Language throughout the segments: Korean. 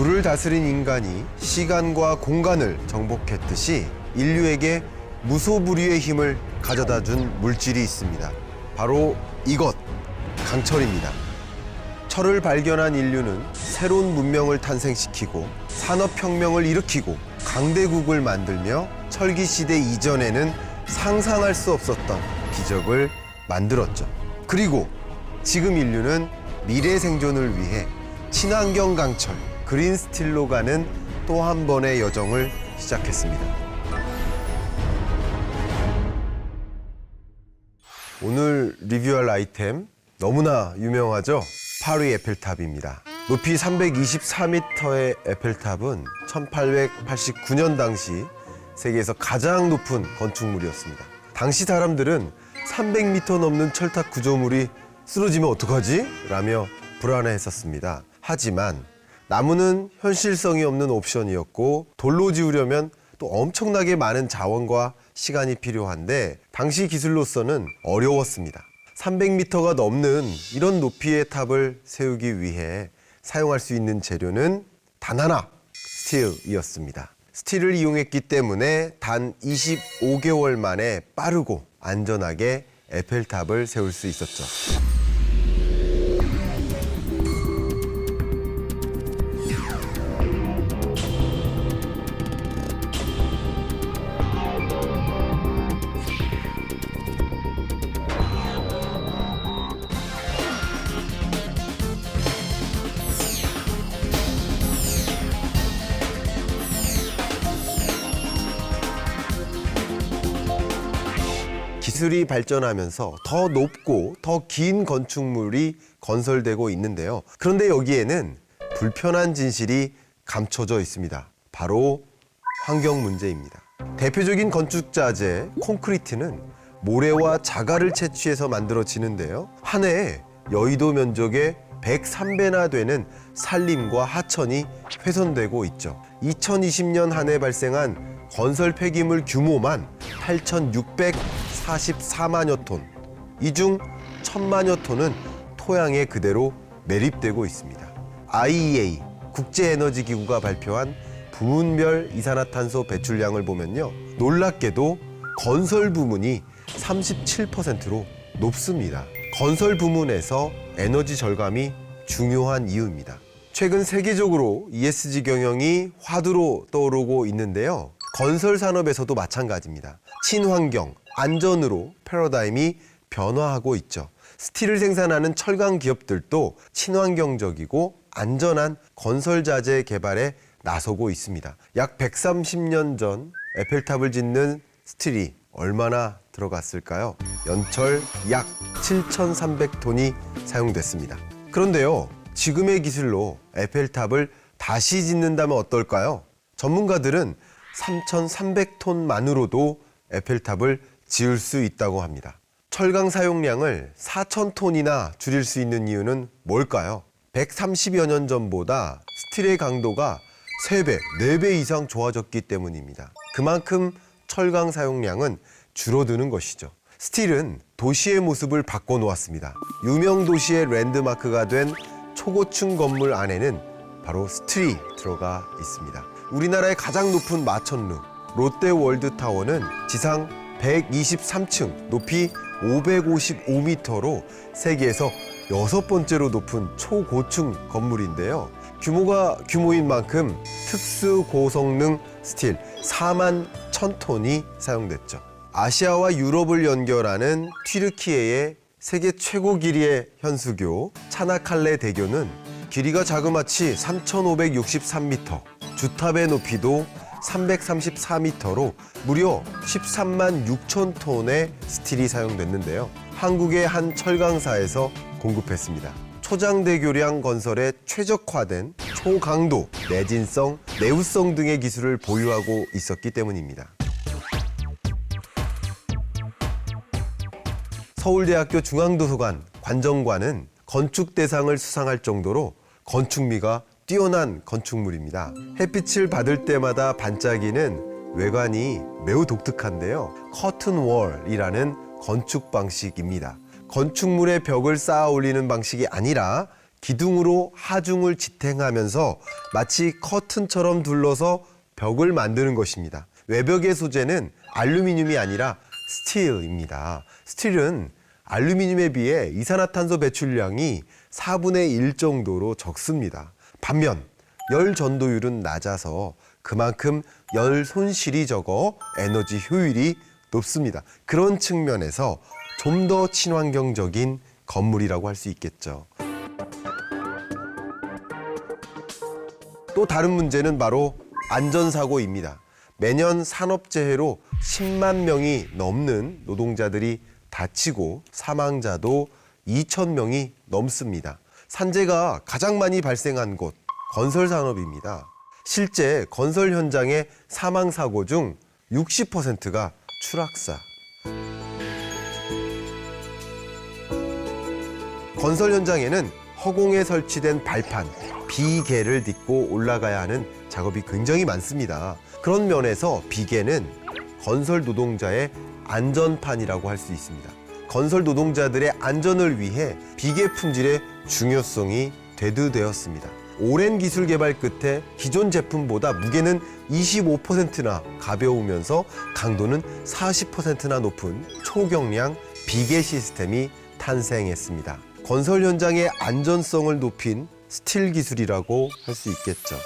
불을 다스린 인간이 시간과 공간을 정복했듯이 인류에게 무소불위의 힘을 가져다 준 물질이 있습니다. 바로 이것, 강철입니다. 철을 발견한 인류는 새로운 문명을 탄생시키고 산업혁명을 일으키고 강대국을 만들며 철기 시대 이전에는 상상할 수 없었던 기적을 만들었죠. 그리고 지금 인류는 미래 생존을 위해 친환경 강철, 그린 스틸로 가는 또 한 번의 여정을 시작했습니다. 오늘 리뷰할 아이템 너무나 유명하죠? 파리 에펠탑입니다. 높이 324m의 에펠탑은 1889년 당시 세계에서 가장 높은 건축물이었습니다. 당시 사람들은 300m 넘는 철탑 구조물이 쓰러지면 어떡하지? 라며 불안해했었습니다. 하지만 나무는 현실성이 없는 옵션이었고 돌로 지으려면 또 엄청나게 많은 자원과 시간이 필요한데 당시 기술로서는 어려웠습니다. 300m가 넘는 이런 높이의 탑을 세우기 위해 사용할 수 있는 재료는 단 하나, 스틸이었습니다. 스틸을 이용했기 때문에 단 25개월 만에 빠르고 안전하게 에펠탑을 세울 수 있었죠. 기술이 발전하면서 더 높고 더 긴 건축물이 건설되고 있는데요. 그런데 여기에는 불편한 진실이 감춰져 있습니다. 바로 환경 문제입니다. 대표적인 건축 자재 콘크리트는 모래와 자갈을 채취해서 만들어지는데요. 한 해에 여의도 면적의 103배나 되는 산림과 하천이 훼손되고 있죠. 2020년 한 해 발생한 건설 폐기물 규모만 8,644만여 톤. 이 중 1천만여 톤은 토양에 그대로 매립되고 있습니다. IEA 국제에너지기구가 발표한 부문별 이산화탄소 배출량을 보면요. 놀랍게도 건설 부문이 37%로 높습니다. 건설 부문에서 에너지 절감이 중요한 이유입니다. 최근 세계적으로 ESG 경영이 화두로 떠오르고 있는데요. 건설 산업에서도 마찬가지입니다. 친환경, 안전으로 패러다임이 변화하고 있죠. 스틸을 생산하는 철강 기업들도 친환경적이고 안전한 건설 자재 개발에 나서고 있습니다. 약 130년 전 에펠탑을 짓는 스틸이 얼마나 들어갔을까요? 연철 약 7,300톤이 사용됐습니다. 그런데요, 지금의 기술로 에펠탑을 다시 짓는다면 어떨까요? 전문가들은 3,300톤만으로도 에펠탑을 지을 수 있다고 합니다. 철강 사용량을 4,000톤이나 줄일 수 있는 이유는 뭘까요? 130여 년 전보다 스틸의 강도가 3배, 4배 이상 좋아졌기 때문입니다. 그만큼 철강 사용량은 줄어드는 것이죠. 스틸은 도시의 모습을 바꿔놓았습니다. 유명 도시의 랜드마크가 된 초고층 건물 안에는 바로 스틸이 들어가 있습니다. 우리나라의 가장 높은 마천루 롯데월드타워는 지상 123층, 높이 555m로 세계에서 여섯 번째로 높은 초고층 건물인데요. 규모가 규모인 만큼 특수 고성능 스틸 4만 1000톤이 사용됐죠. 아시아와 유럽을 연결하는 튀르키예의 세계 최고 길이의 현수교 차나칼레 대교는 길이가 자그마치 3,563m, 주탑의 높이도 334m로 무려 13만 6천 톤의 스틸이 사용됐는데요. 한국의 한 철강사에서 공급했습니다. 초장대교량 건설에 최적화된 초강도, 내진성, 내구성 등의 기술을 보유하고 있었기 때문입니다. 서울대학교 중앙도서관 관정관은 건축 대상을 수상할 정도로 건축미가 뛰어난 건축물입니다. 햇빛을 받을 때마다 반짝이는 외관이 매우 독특한데요. 커튼 월이라는 건축 방식입니다. 건축물의 벽을 쌓아 올리는 방식이 아니라 기둥으로 하중을 지탱하면서 마치 커튼처럼 둘러서 벽을 만드는 것입니다. 외벽의 소재는 알루미늄이 아니라 스틸입니다. 스틸은 알루미늄에 비해 이산화탄소 배출량이 4분의 1 정도로 적습니다. 반면 열 전도율은 낮아서 그만큼 열 손실이 적어 에너지 효율이 높습니다. 그런 측면에서 좀 더 친환경적인 건물이라고 할 수 있겠죠. 또 다른 문제는 바로 안전사고입니다. 매년 산업재해로 10만 명이 넘는 노동자들이 다치고 사망자도 2천 명이 넘습니다. 산재가 가장 많이 발생한 곳 건설 산업입니다. 실제 건설 현장의 사망 사고 중 60%가 추락사. 건설 현장에는 허공에 설치된 발판, 비계를 딛고 올라가야 하는 작업이 굉장히 많습니다. 그런 면에서 비계는 건설 노동자의 안전판이라고 할 수 있습니다. 건설 노동자들의 안전을 위해 비계 품질의 중요성이 대두되었습니다. 오랜 기술 개발 끝에 기존 제품보다 무게는 25%나 가벼우면서 강도는 40%나 높은 초경량 비계 시스템이 탄생했습니다. 건설 현장의 안전성을 높인 스틸 기술이라고 할 수 있겠죠.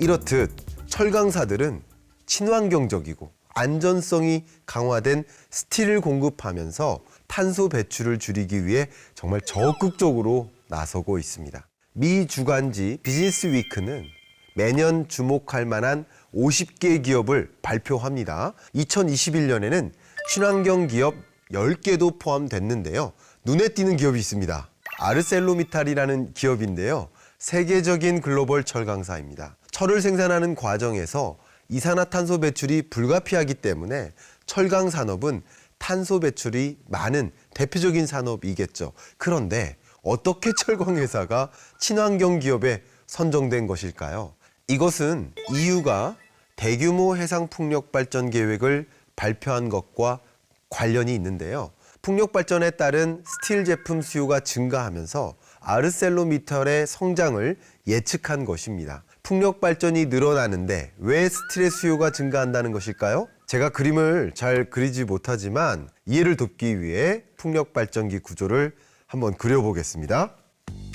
이렇듯 철강사들은 친환경적이고 안전성이 강화된 스틸을 공급하면서 탄소 배출을 줄이기 위해 정말 적극적으로 나서고 있습니다. 미 주간지 비즈니스 위크는 매년 주목할 만한 50개 기업을 발표합니다. 2021년에는 친환경 기업 10개도 포함됐는데요. 눈에 띄는 기업이 있습니다. 아르셀로미탈이라는 기업인데요. 세계적인 글로벌 철강사입니다. 철을 생산하는 과정에서 이산화탄소 배출이 불가피하기 때문에 철강 산업은 탄소 배출이 많은 대표적인 산업이겠죠. 그런데 어떻게 철강 회사가 친환경 기업에 선정된 것일까요? 이것은 EU가 대규모 해상 풍력 발전 계획을 발표한 것과 관련이 있는데요. 풍력 발전에 따른 스틸 제품 수요가 증가하면서 아르셀로미탈의 성장을 예측한 것입니다. 풍력 발전이 늘어나는데 왜 스틸의 수요가 증가한다는 것일까요? 제가 그림을 잘 그리지 못하지만 이해를 돕기 위해 풍력 발전기 구조를 한번 그려보겠습니다.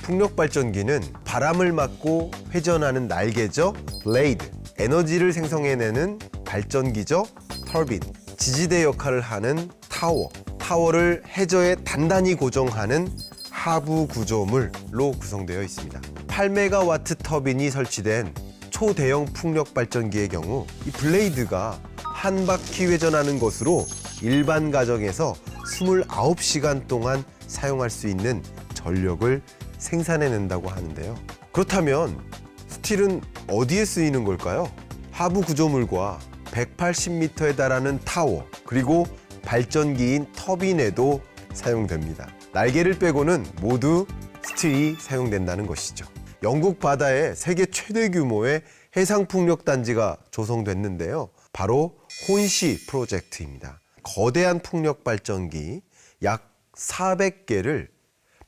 풍력 발전기는 바람을 맞고 회전하는 날개죠, 블레이드. 에너지를 생성해내는 발전기죠, 터빈. 지지대 역할을 하는 타워. 타워를 해저에 단단히 고정하는 하부 구조물로 구성되어 있습니다. 8메가와트 터빈이 설치된 초대형 풍력 발전기의 경우 이 블레이드가 한 바퀴 회전하는 것으로 일반 가정에서 29시간 동안 사용할 수 있는 전력을 생산해낸다고 하는데요. 그렇다면 스틸은 어디에 쓰이는 걸까요? 하부 구조물과 180m에 달하는 타워 그리고 발전기인 터빈에도 사용됩니다. 날개를 빼고는 모두 스틸이 사용된다는 것이죠. 영국 바다에 세계 최대 규모의 해상 풍력 단지가 조성됐는데요. 바로 혼시 프로젝트입니다. 거대한 풍력 발전기 약 400개를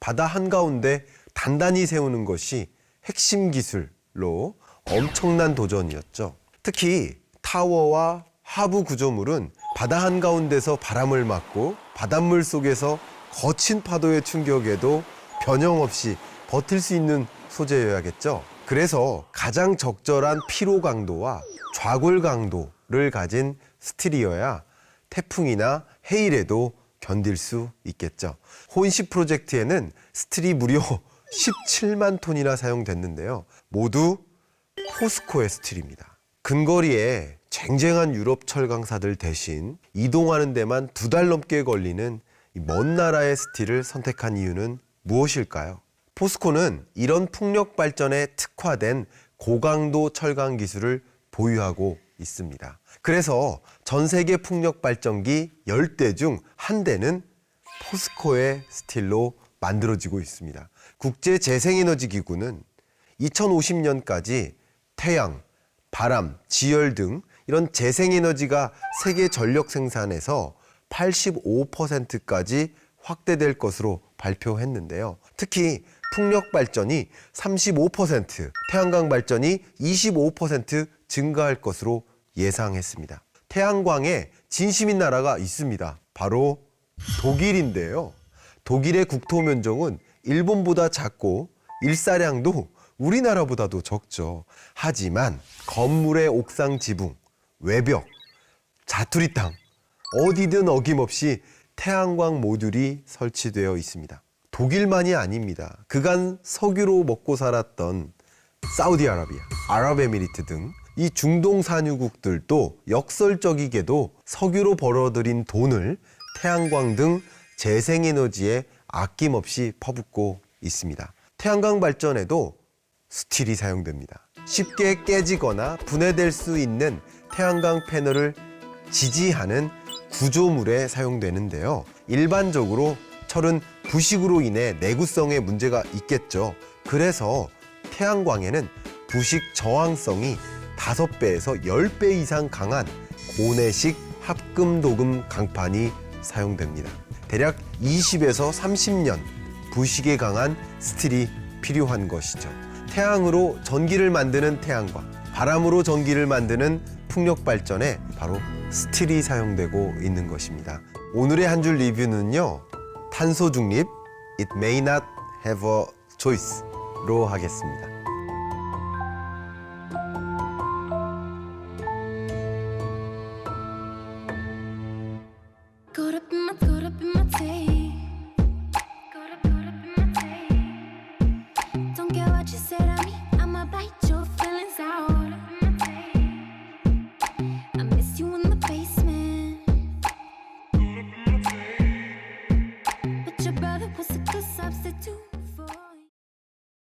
바다 한가운데 단단히 세우는 것이 핵심 기술로 엄청난 도전이었죠. 특히 타워와 하부 구조물은 바다 한가운데서 바람을 맞고 바닷물 속에서 거친 파도의 충격에도 변형 없이 버틸 수 있는 소재여야겠죠. 그래서 가장 적절한 피로 강도와 좌골 강도를 가진 스틸이어야 태풍이나 해일에도 견딜 수 있겠죠. 혼시 프로젝트에는 스틸이 무려 17만 톤이나 사용됐는데요. 모두 포스코의 스틸입니다. 근거리에 쟁쟁한 유럽 철강사들 대신 이동하는 데만 두 달 넘게 걸리는 이먼 나라의 스틸을 선택한 이유는 무엇일까요? 포스코는 이런 풍력 발전에 특화된 고강도 철강 기술을 보유하고 있습니다. 그래서 전 세계 풍력 발전기 10대 중 한 대는 포스코의 스틸로 만들어지고 있습니다. 국제 재생에너지 기구는 2050년까지 태양, 바람, 지열 등 이런 재생에너지가 세계 전력 생산에서 85%까지 확대될 것으로 발표했는데요. 특히 풍력 발전이 35%, 태양광 발전이 25% 증가할 것으로 예상했습니다. 태양광에 진심인 나라가 있습니다. 바로 독일인데요. 독일의 국토 면적은 일본보다 작고 일사량도 우리나라보다도 적죠. 하지만 건물의 옥상 지붕, 외벽, 자투리 땅 어디든 어김없이 태양광 모듈이 설치되어 있습니다. 독일만이 아닙니다. 그간 석유로 먹고 살았던 사우디아라비아, 아랍에미리트 등 이 중동 산유국들도 역설적이게도 석유로 벌어들인 돈을 태양광 등 재생에너지에 아낌없이 퍼붓고 있습니다. 태양광 발전에도 스틸이 사용됩니다. 쉽게 깨지거나 분해될 수 있는 태양광 패널을 지지하는 구조물에 사용되는데요. 일반적으로 철은 부식으로 인해 내구성에 문제가 있겠죠. 그래서 태양광에는 부식 저항성이 5배에서 10배 이상 강한 고내식 합금도금 강판이 사용됩니다. 대략 20에서 30년 부식에 강한 스틸이 필요한 것이죠. 태양으로 전기를 만드는 태양광, 바람으로 전기를 만드는 풍력 발전에 바로 스틸이 사용되고 있는 것입니다. 오늘의 한 줄 리뷰는요. 탄소 중립 It may not have a choice로 하겠습니다. Caught up in my, caught up in my tape.